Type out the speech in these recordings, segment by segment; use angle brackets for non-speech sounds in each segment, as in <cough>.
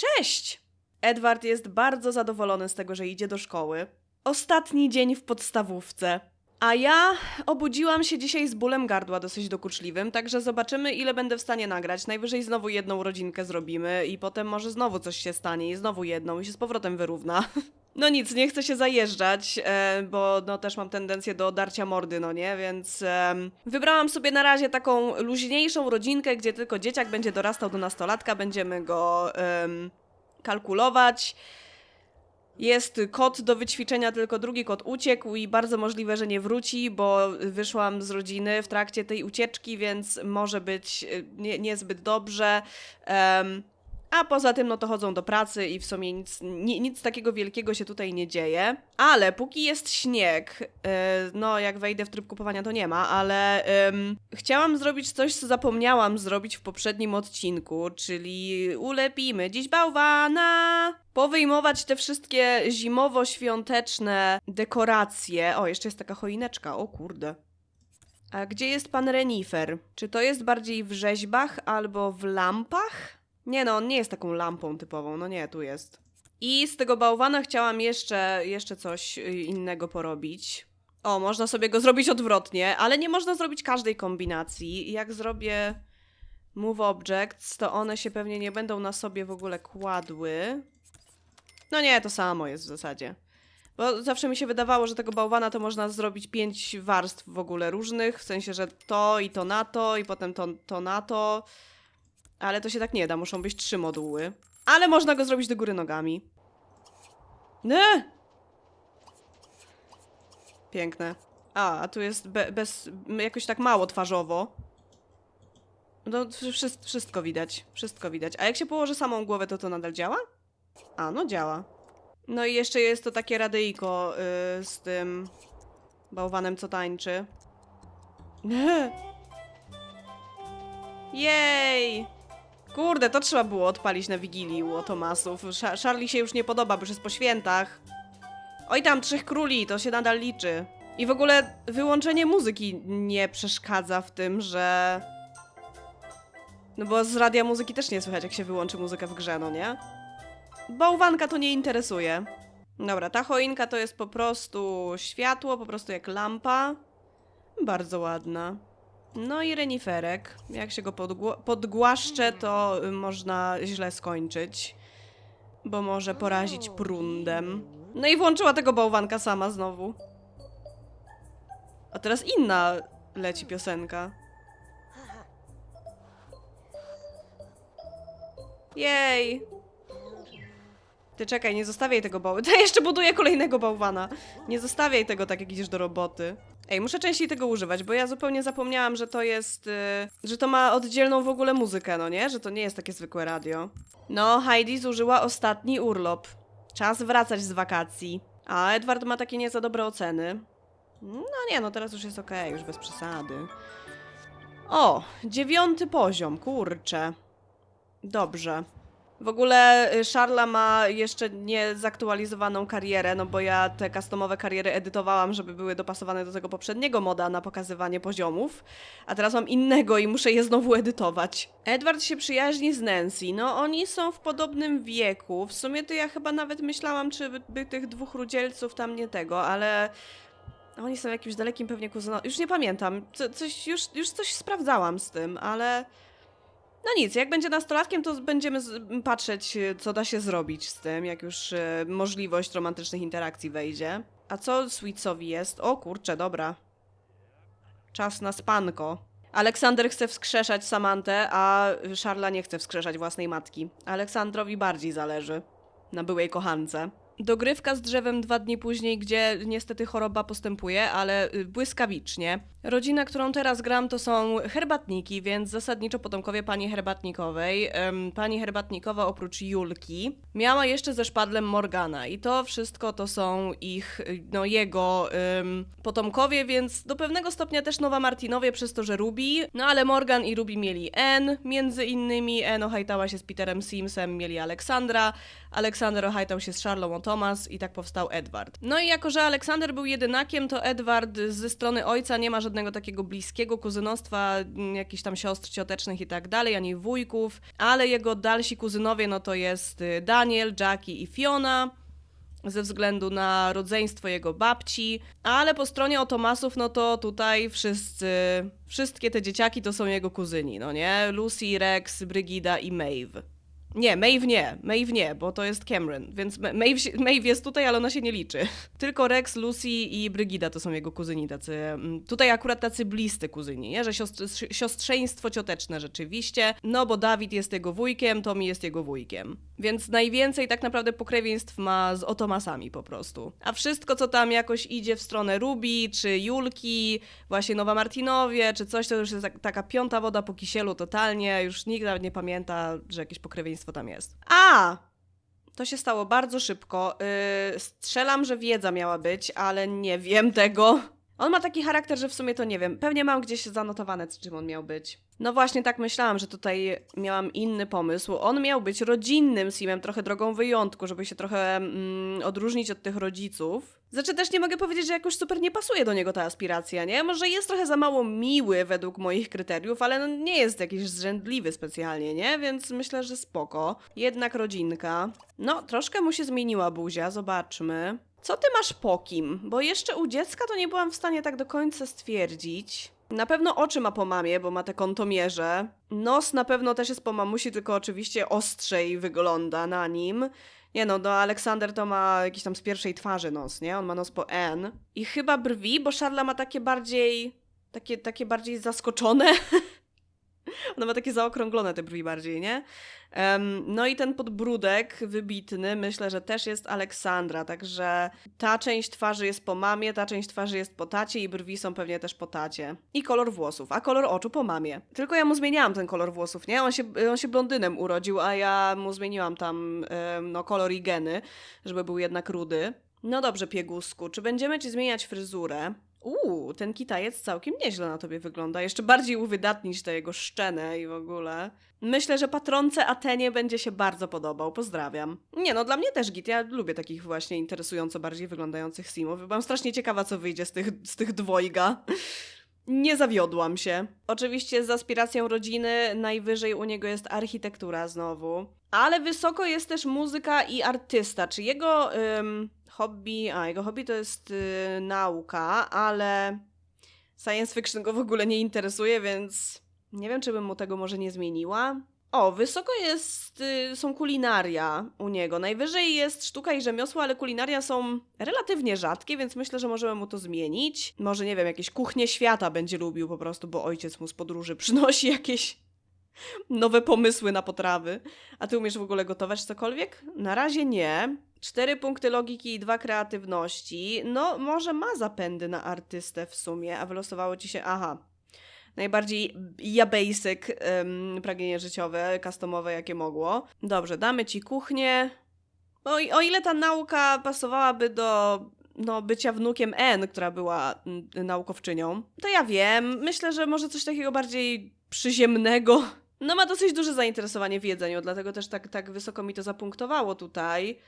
Cześć! Edward jest bardzo zadowolony z tego, że idzie do szkoły. Ostatni dzień w podstawówce. A ja obudziłam się dzisiaj z bólem gardła dosyć dokuczliwym, także zobaczymy, ile będę w stanie nagrać. Najwyżej znowu jedną rodzinkę zrobimy i potem może znowu coś się stanie i znowu jedną i się z powrotem wyrówna. <laughs> No nic, nie chcę się zajeżdżać, e, bo no też mam tendencję do darcia mordy, no nie, więc wybrałam sobie na razie taką luźniejszą rodzinkę, gdzie tylko dzieciak będzie dorastał do nastolatka, będziemy go em, kalkulować. Jest kot do wyćwiczenia, tylko drugi kot uciekł i bardzo możliwe, że nie wróci, bo wyszłam z rodziny w trakcie tej ucieczki, więc może być y, nie, niezbyt dobrze. Em, a poza tym, no to chodzą do pracy i w sumie nic, ni, nic takiego wielkiego się tutaj nie dzieje. Ale póki jest śnieg, e, no jak wejdę w tryb kupowania, to nie ma, ale em, chciałam zrobić coś, co zapomniałam zrobić w poprzednim odcinku, czyli ulepimy dziś bałwana. Powyjmować te wszystkie zimowo-świąteczne dekoracje. O, jeszcze jest taka choineczka, o kurde. A gdzie jest pan Renifer? Czy to jest bardziej w rzeźbach albo w lampach? Nie no, on nie jest taką lampą typową, no nie, tu jest. I z tego bałwana chciałam jeszcze, jeszcze coś y, innego porobić. O, można sobie go zrobić odwrotnie, ale nie można zrobić każdej kombinacji. Jak zrobię move objects, to one się pewnie nie będą na sobie w ogóle kładły. No nie, to samo jest w zasadzie. Bo zawsze mi się wydawało, że tego bałwana to można zrobić pięć warstw w ogóle różnych, w sensie, że to i to na to, i potem to, to na to. Ale to się tak nie da, muszą być trzy moduły. Ale można go zrobić do góry nogami. Nie! Piękne. A, a tu jest be, bez, jakoś tak mało twarzowo. No, wszystko, wszystko widać, wszystko widać. A jak się położy samą głowę, to to nadal działa? A, no działa. No i jeszcze jest to takie radyjko y, z tym bałwanem, co tańczy. <laughs> Jej! Kurde, to trzeba było odpalić na Wigilii u Tomasów. Sza- Charlie się już nie podoba, bo już jest po świętach. Oj tam, Trzech Króli, to się nadal liczy. I w ogóle wyłączenie muzyki nie przeszkadza w tym, że... No bo z radia muzyki też nie słychać, jak się wyłączy muzykę w grze, no nie? Bałwanka to nie interesuje. Dobra, ta choinka to jest po prostu światło, po prostu jak lampa. Bardzo ładna. No i reniferek. Jak się go podgło- podgłaszcze, to y, można źle skończyć. Bo może porazić prundem. No i włączyła tego bałwanka sama znowu. A teraz inna leci piosenka. Jej! Ty czekaj, nie zostawiaj tego bałwana. <laughs> Ja jeszcze buduję kolejnego bałwana. Nie zostawiaj tego tak, jak idziesz do roboty. Ej, muszę częściej tego używać, bo ja zupełnie zapomniałam, że to jest. y, że to ma oddzielną w ogóle muzykę, no nie? Że to nie jest takie zwykłe radio. No, Heidi zużyła ostatni urlop. Czas wracać z wakacji. A Edward ma takie nie za dobre oceny. No nie, no teraz już jest okej, już bez przesady. O, dziewiąty poziom, kurczę. Dobrze. W ogóle y, Charla ma jeszcze nie zaktualizowaną karierę, no bo ja te customowe kariery edytowałam, żeby były dopasowane do tego poprzedniego moda na pokazywanie poziomów, a teraz mam innego i muszę je znowu edytować. Edward się przyjaźni z Nancy, no oni są w podobnym wieku. W sumie to ja chyba nawet myślałam, czy by, by tych dwóch rudzielców tam nie tego, ale oni są jakimś dalekim pewnie kuzynom. Już nie pamiętam, Co, coś, już, już coś sprawdzałam z tym, ale... No nic, jak będzie nastolatkiem, to będziemy patrzeć, y, co da się zrobić z tym, jak już y, możliwość romantycznych interakcji wejdzie. A co Sweetsowi jest? O kurczę, dobra. Czas na spanko. Aleksander chce wskrzeszać Samantę, a Charla nie chce wskrzeszać własnej matki. Aleksandrowi bardziej zależy na byłej kochance. Dogrywka z drzewem dwa dni później, gdzie niestety choroba postępuje, ale y, błyskawicznie. Rodzina, którą teraz gram, to są herbatniki, więc zasadniczo potomkowie pani herbatnikowej. Pani herbatnikowa oprócz Julki miała jeszcze ze szpadlem Morgana i to wszystko to są ich, y, no jego em, potomkowie, więc do pewnego stopnia też Nowa Martinowie przez to, że Ruby. No ale Morgan i Ruby mieli N, między innymi N ohajtała się z Peterem Simsem, mieli Aleksandra, Aleksander ohajtał się z Charlą Thomas i tak powstał Edward. No i jako, że Aleksander był jedynakiem, to Edward ze strony ojca nie ma żadnego takiego bliskiego kuzynostwa, m, jakichś tam siostr ciotecznych i tak dalej, ani wujków, ale jego dalsi kuzynowie no to jest y, Daniel, Jackie i Fiona ze względu na rodzeństwo jego babci, ale po stronie Otomasów, no to tutaj wszyscy, wszystkie te dzieciaki to są jego kuzyni, no nie? Lucy, Rex, Brygida i Maeve. Nie, Maeve nie, Maeve nie, bo to jest Cameron, więc Ma- Maeve, Maeve jest tutaj, ale ona się nie liczy. <laughs> Tylko Rex, Lucy i Brygida to są jego kuzyni, tacy, mm, tutaj akurat tacy bliscy kuzyni, nie? Że siostr, siostrzeństwo cioteczne rzeczywiście, no bo Dawid jest jego wujkiem, Tommy jest jego wujkiem. Więc najwięcej tak naprawdę pokrewieństw ma z Otomasami po prostu. A wszystko, co tam jakoś idzie w stronę Ruby, czy Julki, właśnie Nowa Martinowie, czy coś, to już jest tak, taka piąta woda po kisielu totalnie, już nikt nawet nie pamięta, że jakieś pokrewieństwo tam jest. A! To się stało bardzo szybko. Yy, strzelam, że wiedza miała być, ale nie wiem tego. On ma taki charakter, że w sumie to nie wiem. Pewnie mam gdzieś zanotowane, czym on miał być. No właśnie tak myślałam, że tutaj miałam inny pomysł. On miał być rodzinnym simem, trochę drogą wyjątku, żeby się trochę mm, odróżnić od tych rodziców. Znaczy też nie mogę powiedzieć, że jakoś super nie pasuje do niego ta aspiracja, nie? Może jest trochę za mało miły według moich kryteriów, ale no nie jest jakiś zrzędliwy specjalnie, nie? Więc myślę, że spoko. Jednak rodzinka. No, troszkę mu się zmieniła buzia, zobaczmy. Co ty masz po kim? Bo jeszcze u dziecka to nie byłam w stanie tak do końca stwierdzić. Na pewno oczy ma po mamie, bo ma te kątomierze. Nos na pewno też jest po mamusi, tylko oczywiście ostrzej wygląda na nim. Nie no, no Aleksander to ma jakiś tam z pierwszej twarzy nos, nie? On ma nos po N. I chyba brwi, bo Szarla ma takie bardziej... Takie, takie bardziej zaskoczone. <laughs> <laughs> Ona ma takie zaokrąglone te brwi bardziej, nie? Em, no i ten podbródek wybitny, myślę, że też jest Aleksandra, także ta część twarzy jest po mamie, ta część twarzy jest po tacie i brwi są pewnie też po tacie. I kolor włosów, a kolor oczu po mamie. Tylko ja mu zmieniałam ten kolor włosów, nie? On się, on się blondynem urodził, a ja mu zmieniłam tam em, no, kolor i geny, żeby był jednak rudy. No dobrze, piegusku, czy będziemy ci zmieniać fryzurę? Uuu, ten kitajec całkiem nieźle na tobie wygląda. Jeszcze bardziej uwydatnić te jego szczenę i w ogóle. Myślę, że patronce Atenie będzie się bardzo podobał. Pozdrawiam. Nie no, dla mnie też git. Ja lubię takich właśnie interesująco bardziej wyglądających simów. Byłam strasznie ciekawa, co wyjdzie z tych, z tych dwojga. Nie zawiodłam się. Oczywiście z aspiracją rodziny najwyżej u niego jest architektura znowu. Ale wysoko jest też muzyka i artysta. Czy jego ym, hobby... A, jego hobby to jest y, nauka, ale science fiction go w ogóle nie interesuje, więc nie wiem, czy bym mu tego może nie zmieniła. O, wysoko jest, y, są kulinaria u niego. Najwyżej jest sztuka i rzemiosło, ale kulinaria są relatywnie rzadkie, więc myślę, że możemy mu to zmienić. Może, nie wiem, jakieś kuchnie świata będzie lubił po prostu, bo ojciec mu z podróży przynosi <laughs> jakieś nowe pomysły na potrawy. A ty umiesz w ogóle gotować cokolwiek? Na razie nie. Cztery punkty logiki i dwa kreatywności. No, może ma zapędy na artystę w sumie, a wylosowało ci się. Aha. Najbardziej ja basic um, pragnienie życiowe, customowe, jakie mogło. Dobrze, damy ci kuchnię. O, o ile ta nauka pasowałaby do no, bycia wnukiem N, która była naukowczynią, to ja wiem. Myślę, że może coś takiego bardziej przyziemnego. No, ma dosyć duże zainteresowanie w jedzeniu, dlatego też tak, tak wysoko mi to zapunktowało tutaj.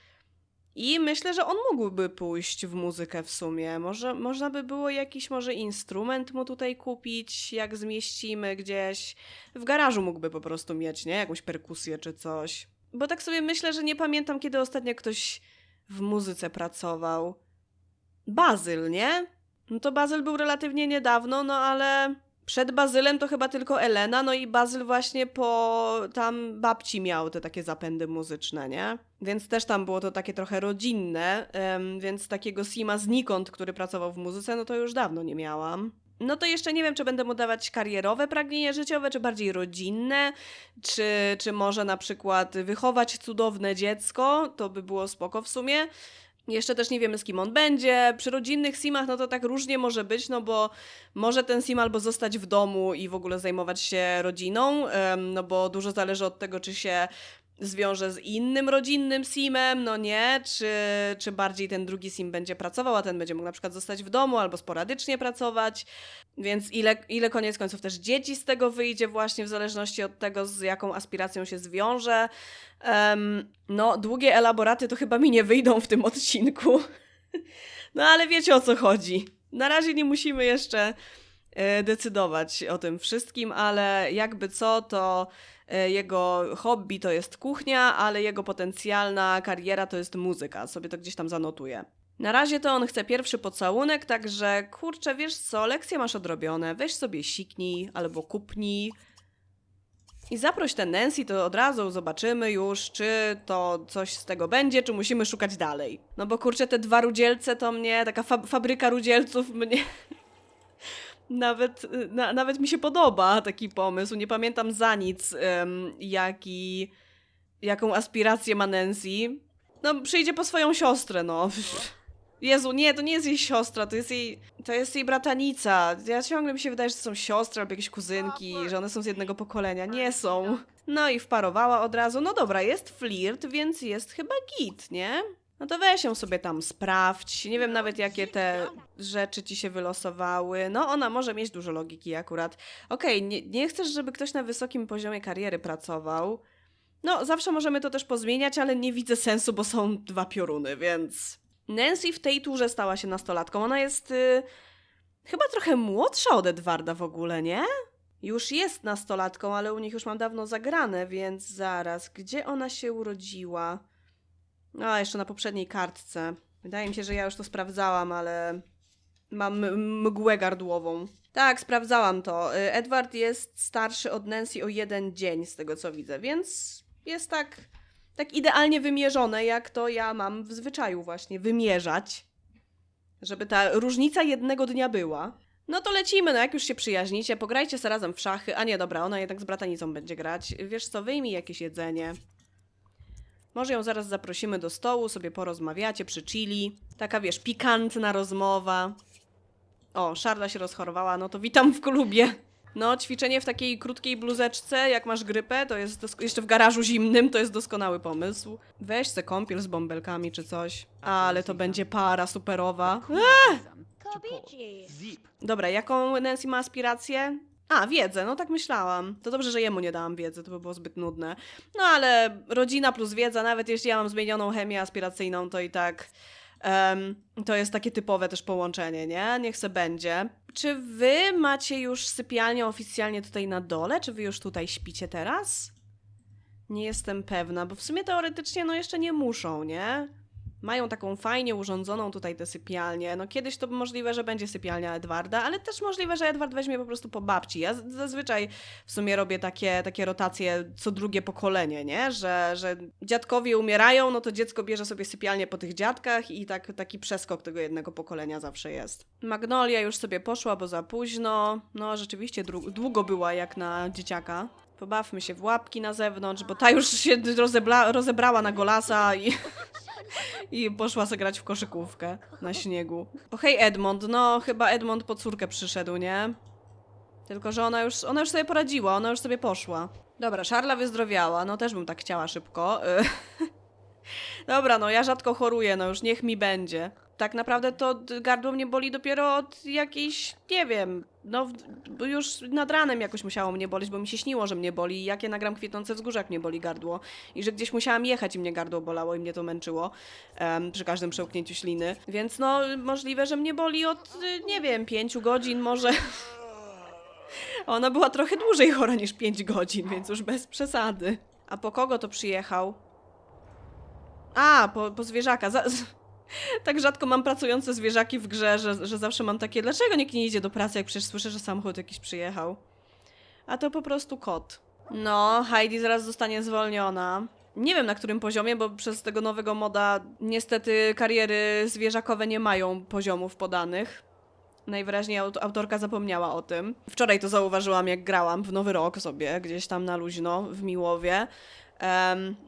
I myślę, że on mógłby pójść w muzykę w sumie. Może można by było jakiś może instrument mu tutaj kupić, jak zmieścimy gdzieś. W garażu mógłby po prostu mieć, nie? Jakąś perkusję czy coś. Bo tak sobie myślę, że nie pamiętam, kiedy ostatnio ktoś w muzyce pracował. Bazyl, nie? No to Bazyl był relatywnie niedawno, no ale przed Bazylem to chyba tylko Elena, no i Bazyl właśnie po tam babci miał te takie zapędy muzyczne, nie? Więc też tam było to takie trochę rodzinne, więc takiego Sima znikąd, który pracował w muzyce, no to już dawno nie miałam. No to jeszcze nie wiem, czy będę mu dawać karierowe pragnienie życiowe, czy bardziej rodzinne, czy, czy może na przykład wychować cudowne dziecko, to by było spoko w sumie. Jeszcze też nie wiemy, z kim on będzie. Przy rodzinnych simach, no to tak różnie może być, no bo może ten sim albo zostać w domu i w ogóle zajmować się rodziną, no bo dużo zależy od tego, czy się zwiąże z innym rodzinnym simem, no nie, czy, czy bardziej ten drugi sim będzie pracował, a ten będzie mógł na przykład zostać w domu albo sporadycznie pracować. Więc ile, ile koniec końców też dzieci z tego wyjdzie, właśnie w zależności od tego, z jaką aspiracją się zwiąże. Em, no, długie elaboraty to chyba mi nie wyjdą w tym odcinku. <laughs> No, ale wiecie o co chodzi. Na razie nie musimy jeszcze e, decydować o tym wszystkim, ale jakby co, to jego hobby to jest kuchnia, ale jego potencjalna kariera to jest muzyka. Sobie to gdzieś tam zanotuję. Na razie to on chce pierwszy pocałunek, także kurczę, wiesz co, lekcje masz odrobione, weź sobie siknij albo kupnij i zaproś tę Nancy, to od razu zobaczymy już, czy to coś z tego będzie, czy musimy szukać dalej. No bo kurczę, te dwa rudzielce to mnie, taka fa fabryka rudzielców mnie... <laughs> Nawet, na, nawet mi się podoba taki pomysł. Nie pamiętam za nic, em, jaki, jaką aspirację ma Nancy. No, przyjdzie po swoją siostrę, no. Jezu, nie, to nie jest jej siostra, to jest jej, to jest jej bratanica. Ja ciągle mi się wydaje, że to są siostry albo jakieś kuzynki, że one są z jednego pokolenia. Nie są. No i wparowała od razu. No dobra, jest flirt, więc jest chyba git, nie? No to weź ją sobie tam sprawdź. Nie wiem nawet jakie te rzeczy ci się wylosowały. No ona może mieć dużo logiki akurat. Okej, nie, nie chcesz, żeby ktoś na wysokim poziomie kariery pracował. No, zawsze możemy to też pozmieniać, ale nie widzę sensu, bo są dwa pioruny, więc. Nancy w tej turze stała się nastolatką. Ona jest y, chyba trochę młodsza od Edwarda w ogóle, nie? Już jest nastolatką, ale u nich już mam dawno zagrane, więc zaraz. Gdzie ona się urodziła? A, jeszcze na poprzedniej kartce. Wydaje mi się, że ja już to sprawdzałam, ale mam mgłę gardłową. Tak, sprawdzałam to. Y, Edward jest starszy od Nancy o jeden dzień, z tego co widzę, więc jest tak, tak idealnie wymierzone, jak to ja mam w zwyczaju właśnie, wymierzać. Żeby ta różnica jednego dnia była. No to lecimy, no jak już się przyjaźnicie, pograjcie sobie razem w szachy. A nie, dobra, ona jednak z bratanicą będzie grać. Wiesz co, wyjmij jakieś jedzenie. Może ją zaraz zaprosimy do stołu, sobie porozmawiacie przy chili. Taka, wiesz, pikantna rozmowa. O, Szarla się rozchorowała, no to witam w klubie. No, ćwiczenie w takiej krótkiej bluzeczce, jak masz grypę, to jest jeszcze w garażu zimnym, to jest doskonały pomysł. Weź se kąpiel z bąbelkami czy coś. Ale to będzie para superowa. Dobra, jaką Nancy ma aspirację? A, wiedzę, no tak myślałam. To dobrze, że jemu nie dałam wiedzy, to by było zbyt nudne. No ale rodzina plus wiedza, nawet jeśli ja mam zmienioną chemię aspiracyjną, to i tak em, to jest takie typowe też połączenie, nie? Niech se będzie. Czy wy macie już sypialnię oficjalnie tutaj na dole? Czy wy już tutaj śpicie teraz? Nie jestem pewna, bo w sumie teoretycznie no jeszcze nie muszą, nie? Mają taką fajnie urządzoną tutaj tę sypialnię. No kiedyś to możliwe, że będzie sypialnia Edwarda, ale też możliwe, że Edward weźmie po prostu po babci. Ja zazwyczaj w sumie robię takie, takie rotacje co drugie pokolenie, nie? Że, że dziadkowie umierają, no to dziecko bierze sobie sypialnię po tych dziadkach i tak, taki przeskok tego jednego pokolenia zawsze jest. Magnolia już sobie poszła, bo za późno. No rzeczywiście długo była jak na dzieciaka. Pobawmy się w łapki na zewnątrz, bo ta już się rozebla- rozebrała na golasa i... I poszła sobie grać w koszykówkę na śniegu. O hej Edmond, no chyba Edmond po córkę przyszedł, nie? Tylko, że ona już, ona już sobie poradziła, ona już sobie poszła. Dobra, Szarla wyzdrowiała, no też bym tak chciała szybko. <laughs> Dobra, no ja rzadko choruję, no już niech mi będzie. Tak naprawdę to gardło mnie boli dopiero od jakiejś, nie wiem, no już nad ranem jakoś musiało mnie boleć, bo mi się śniło, że mnie boli i jak ja nagram kwitnące wzgórzach mnie boli gardło i że gdzieś musiałam jechać i mnie gardło bolało i mnie to męczyło em, przy każdym przełknięciu śliny. Więc no możliwe, że mnie boli od, y, nie wiem, pięciu godzin może. <laughs> Ona była trochę dłużej chora niż 5 godzin, więc już bez przesady. A po kogo to przyjechał? A, po, po zwierzaka. Za, z, <laughs> tak rzadko mam pracujące zwierzaki w grze, że, że zawsze mam takie, dlaczego nikt nie idzie do pracy, jak przecież słyszę, że samochód jakiś przyjechał. A to po prostu kot. No, Heidi zaraz zostanie zwolniona. Nie wiem na którym poziomie, bo przez tego nowego moda niestety kariery zwierzakowe nie mają poziomów podanych. Najwyraźniej aut- autorka zapomniała o tym. Wczoraj to zauważyłam, jak grałam w Nowy Rok sobie, gdzieś tam na luźno, w Miłowie.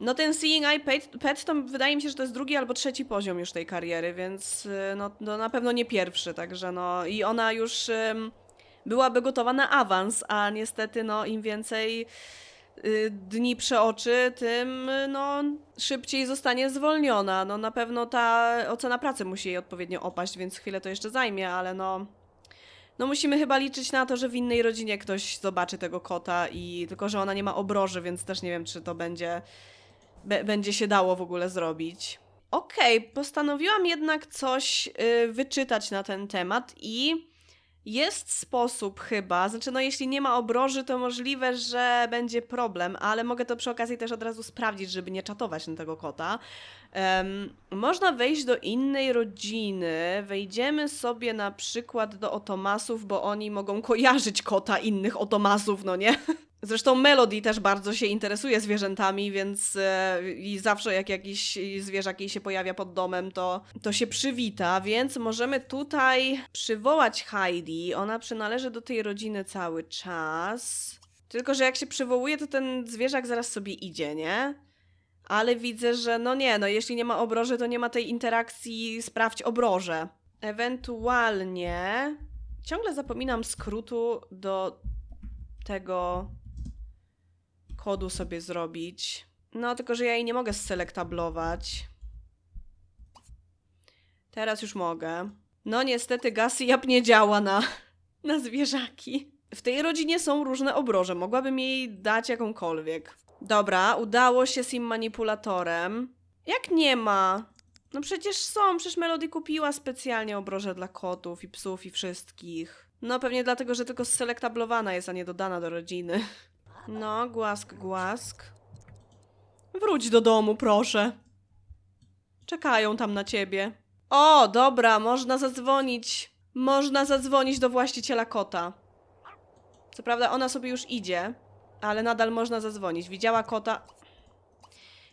No ten Seeing Eye Pet, to wydaje mi się, że to jest drugi albo trzeci poziom już tej kariery, więc y, no, no na pewno nie pierwszy, także no i ona już byłaby gotowa na awans, a niestety no im więcej y, dni przeoczy, tym no szybciej zostanie zwolniona. No na pewno ta ocena pracy musi jej odpowiednio opaść, więc chwilę to jeszcze zajmie, ale no No musimy chyba liczyć na to, że w innej rodzinie ktoś zobaczy tego kota i tylko, że ona nie ma obroży, więc też nie wiem, czy to będzie, będzie się dało w ogóle zrobić. Okej, postanowiłam jednak coś y, wyczytać na ten temat i jest sposób chyba, znaczy no jeśli nie ma obroży, to możliwe, że będzie problem, ale mogę to przy okazji też od razu sprawdzić, żeby nie czatować na tego kota. Em, można wejść do innej rodziny. Wejdziemy sobie na przykład do otomasów, bo oni mogą kojarzyć kota innych otomasów, no nie? <laughs> Zresztą Melody też bardzo się interesuje zwierzętami, więc e, i zawsze jak jakiś zwierzak jej się pojawia pod domem, to, to się przywita, więc możemy tutaj przywołać Heidi. Ona przynależy do tej rodziny cały czas. Tylko, że jak się przywołuje, to ten zwierzak zaraz sobie idzie, nie? Ale widzę, że no nie, no jeśli nie ma obroży, to nie ma tej interakcji sprawdź obroże. Ewentualnie ciągle zapominam skrótu do tego kodu sobie zrobić. No, tylko że ja jej nie mogę selektablować. Teraz już mogę. No niestety Gassy Jap nie działa na, na zwierzaki. W tej rodzinie są różne obroże. Mogłabym jej dać jakąkolwiek. Dobra, udało się z im manipulatorem. Jak nie ma? No przecież są, przecież Melody kupiła specjalnie obroże dla kotów i psów i wszystkich. No pewnie dlatego, że tylko selektablowana jest, a nie dodana do rodziny. <laughs> No, głask, głask. Wróć do domu, proszę. Czekają tam na ciebie. O, dobra, można zadzwonić. Można zadzwonić do właściciela kota. Co prawda ona sobie już idzie, ale nadal można zadzwonić. Widziała kota.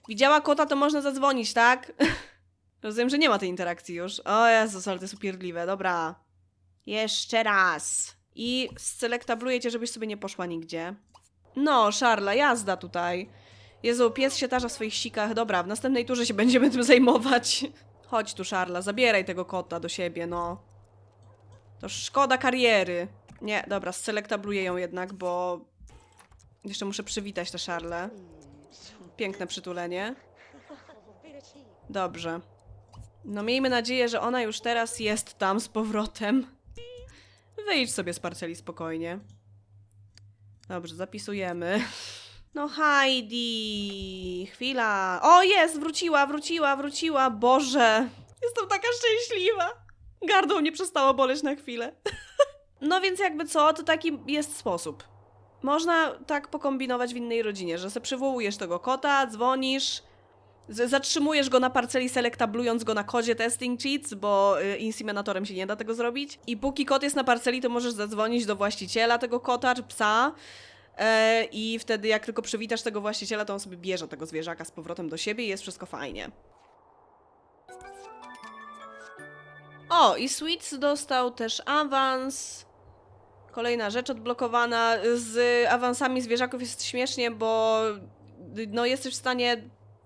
Widziała kota, to można zadzwonić, tak? <laughs> Rozumiem, że nie ma tej interakcji już. O Jezus, ale to jest upierdliwe. Dobra. Jeszcze raz. I selektabluję cię, żebyś sobie nie poszła nigdzie. No, Szarla, jazda tutaj. Jezu, pies się tarza w swoich sikach. Dobra, w następnej turze się będziemy tym zajmować. <laughs> Chodź tu, Szarla, zabieraj tego kota do siebie, no. To szkoda kariery. Nie, dobra, selektabluję ją jednak, bo... Jeszcze muszę przywitać tę Szarlę. Piękne przytulenie. Dobrze. No miejmy nadzieję, że ona już teraz jest tam z powrotem. Wyjdź sobie z parceli spokojnie. Dobrze, zapisujemy. No Heidi, chwila. O, jest, wróciła, wróciła, wróciła. Boże, jestem taka szczęśliwa. Gardło mnie przestało boleć na chwilę. <laughs> No więc jakby co, to taki jest sposób. Można tak pokombinować w innej rodzinie, że se przywołujesz tego kota, dzwonisz, zatrzymujesz go na parceli selektablując go na kodzie testing cheats, bo y, inseminatorem się nie da tego zrobić. I póki kot jest na parceli, to możesz zadzwonić do właściciela tego kota czy psa. E, I wtedy, jak tylko przywitasz tego właściciela, to on sobie bierze tego zwierzaka z powrotem do siebie i jest wszystko fajnie. O, i Sweets dostał też awans. Kolejna rzecz odblokowana. Z awansami zwierzaków jest śmiesznie, bo no, jesteś w stanie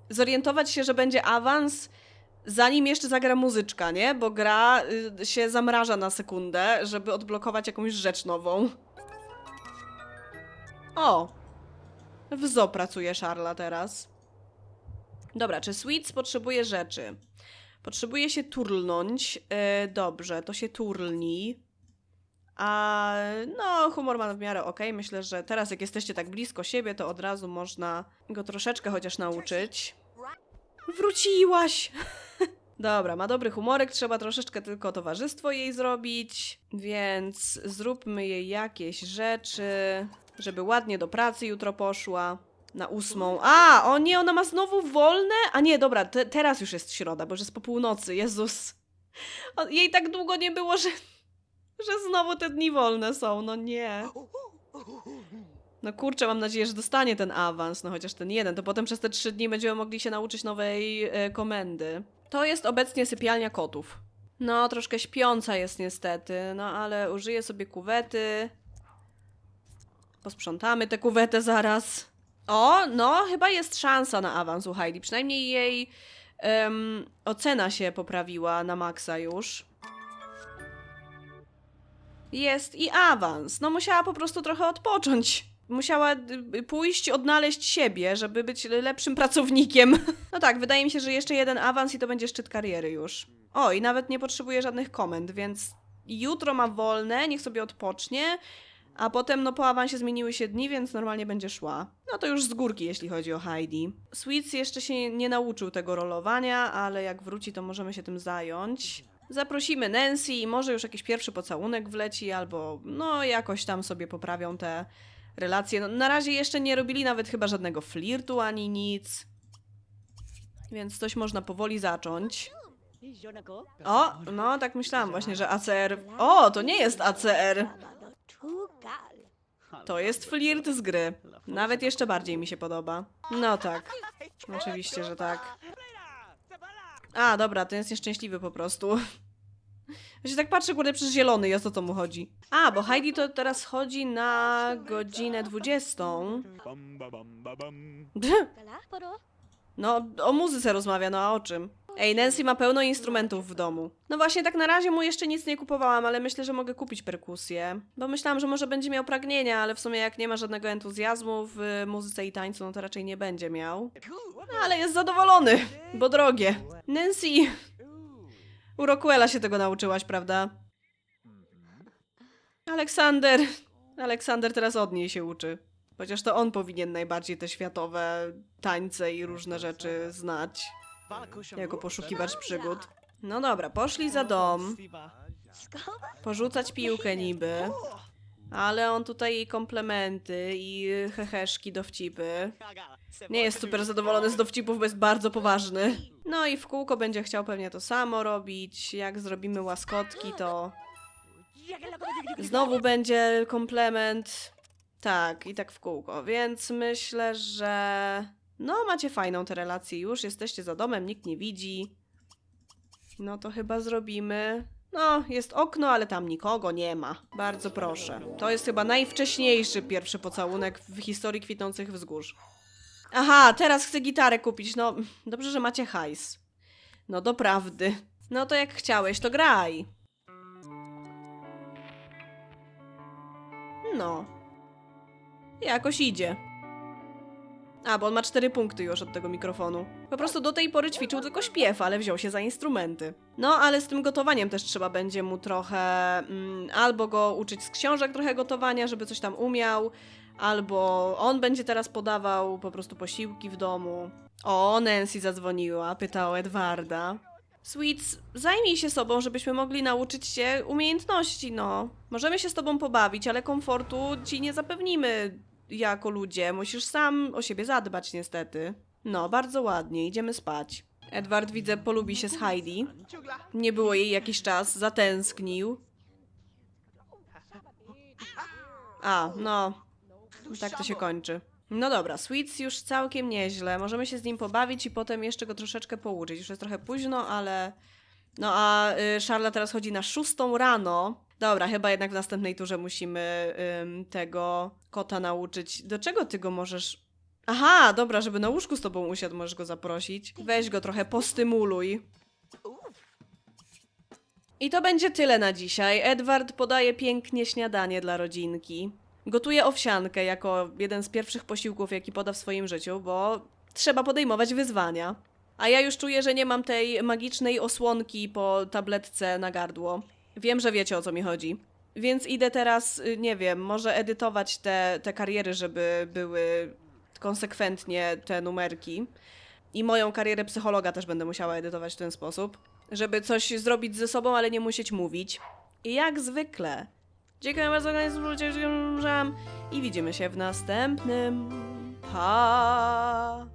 zorientować się, że będzie awans, zanim jeszcze zagra muzyczka, nie? Bo gra y, się zamraża na sekundę, żeby odblokować jakąś rzecz nową. O! W zoo pracuje Szarla teraz. Dobra, czy Sweets potrzebuje rzeczy? Potrzebuje się turlnąć. E, dobrze, to się turlni. A no, humor ma w miarę ok. Myślę, że teraz, jak jesteście tak blisko siebie, to od razu można go troszeczkę chociaż nauczyć. Wróciłaś! <laughs> Dobra, ma dobry humorek, trzeba troszeczkę tylko towarzystwo jej zrobić, więc zróbmy jej jakieś rzeczy, żeby ładnie do pracy jutro poszła. Na ósmą. A, o nie, ona ma znowu wolne? A nie, dobra, te, teraz już jest środa, bo już jest po północy. Jezus. Jej tak długo nie było, że, że znowu te dni wolne są. No nie. No kurczę, mam nadzieję, że dostanie ten awans, no chociaż ten jeden, to potem przez te trzy dni będziemy mogli się nauczyć nowej e, komendy. To jest obecnie sypialnia kotów. No, troszkę śpiąca jest niestety, no ale użyję sobie kuwety. Posprzątamy tę kuwetę zaraz. O, no, chyba jest szansa na awans u Heidi. Przynajmniej jej ocena się poprawiła na maksa już. Jest i awans. No, musiała po prostu trochę odpocząć. Musiała y, pójść, odnaleźć siebie, żeby być lepszym pracownikiem. <laughs> No tak, wydaje mi się, że jeszcze jeden awans i to będzie szczyt kariery już. O, i nawet nie potrzebuje żadnych komend, więc jutro ma wolne, niech sobie odpocznie, a potem no po awansie zmieniły się dni, więc normalnie będzie szła. No to już z górki, jeśli chodzi o Heidi. Sweets jeszcze się nie nauczył tego rolowania, ale jak wróci, to możemy się tym zająć. Zaprosimy Nancy i może już jakiś pierwszy pocałunek wleci, albo no jakoś tam sobie poprawią te relacje. No, na razie jeszcze nie robili nawet chyba żadnego flirtu ani nic. Więc coś można powoli zacząć. O, no tak myślałam właśnie, że ACR. O, to nie jest ACR. To jest flirt z gry. Nawet jeszcze bardziej mi się podoba. No tak. Oczywiście, że tak. A, dobra, to jest nieszczęśliwy po prostu. <laughs> Ja się tak patrzę, kurde, przez zielony jest o co mu chodzi. A, bo Heidi to teraz chodzi na godzinę 20. Bam, ba, bam, ba, bam. <laughs> No, o muzyce rozmawia, no a o czym? Ej, Nancy ma pełno instrumentów w domu. No właśnie, tak na razie mu jeszcze nic nie kupowałam, ale myślę, że mogę kupić perkusję. Bo myślałam, że może będzie miał pragnienia, ale w sumie jak nie ma żadnego entuzjazmu w muzyce i tańcu, no to raczej nie będzie miał. No, ale jest zadowolony, bo drogie. Nancy, u Rockwella się tego nauczyłaś, prawda? Aleksander, Aleksander teraz od niej się uczy. Chociaż to on powinien najbardziej te światowe tańce i różne rzeczy znać. Jako poszukiwacz przygód. No dobra, poszli za dom. Porzucać piłkę niby. Ale on tutaj jej komplementy i heheszki, dowcipy. Nie jest super zadowolony z dowcipów, bo jest bardzo poważny. No i w kółko będzie chciał pewnie to samo robić. Jak zrobimy łaskotki, to znowu będzie komplement. Tak, i tak w kółko. Więc myślę, że. No, macie fajną tę relację już. Jesteście za domem, nikt nie widzi. No to chyba zrobimy. No, jest okno, ale tam nikogo nie ma. Bardzo proszę. To jest chyba najwcześniejszy pierwszy pocałunek w historii kwitnących wzgórz. Aha, teraz chcę gitarę kupić. No, dobrze, że macie hajs. No, doprawdy. No to jak chciałeś, to graj. No. Jakoś idzie. A, bo on ma cztery punkty już od tego mikrofonu. Po prostu do tej pory ćwiczył tylko śpiew, ale wziął się za instrumenty. No, ale z tym gotowaniem też trzeba będzie mu trochę mm, albo go uczyć z książek trochę gotowania, żeby coś tam umiał, albo on będzie teraz podawał po prostu posiłki w domu. O, Nancy zadzwoniła, pyta o Edwarda. Sweets, zajmij się sobą, żebyśmy mogli nauczyć się umiejętności, no. Możemy się z tobą pobawić, ale komfortu ci nie zapewnimy jako ludzie. Musisz sam o siebie zadbać, niestety. No, bardzo ładnie, idziemy spać. Edward, widzę, polubi się z Heidi. Nie było jej jakiś czas, zatęsknił. A, no. Tak to się kończy. No dobra, Sweets już całkiem nieźle. Możemy się z nim pobawić i potem jeszcze go troszeczkę pouczyć. Już jest trochę późno, ale... No a y, Charla teraz chodzi na szóstą rano. Dobra, chyba jednak w następnej turze musimy ym, tego kota nauczyć. Do czego ty go możesz... Aha, dobra, żeby na łóżku z tobą usiadł, możesz go zaprosić. Weź go trochę, postymuluj. I to będzie tyle na dzisiaj. Edward podaje pięknie śniadanie dla rodzinki. Gotuje owsiankę jako jeden z pierwszych posiłków, jaki poda w swoim życiu, bo trzeba podejmować wyzwania. A ja już czuję, że nie mam tej magicznej osłonki po tabletce na gardło. Wiem, że wiecie o co mi chodzi. Więc idę teraz, y, nie wiem, może edytować te, te kariery, żeby były konsekwentnie te numerki. I moją karierę psychologa też będę musiała edytować w ten sposób, żeby coś zrobić ze sobą, ale nie musieć mówić. I jak zwykle. Dziękuję bardzo oglądanie, i widzimy się w następnym. Pa!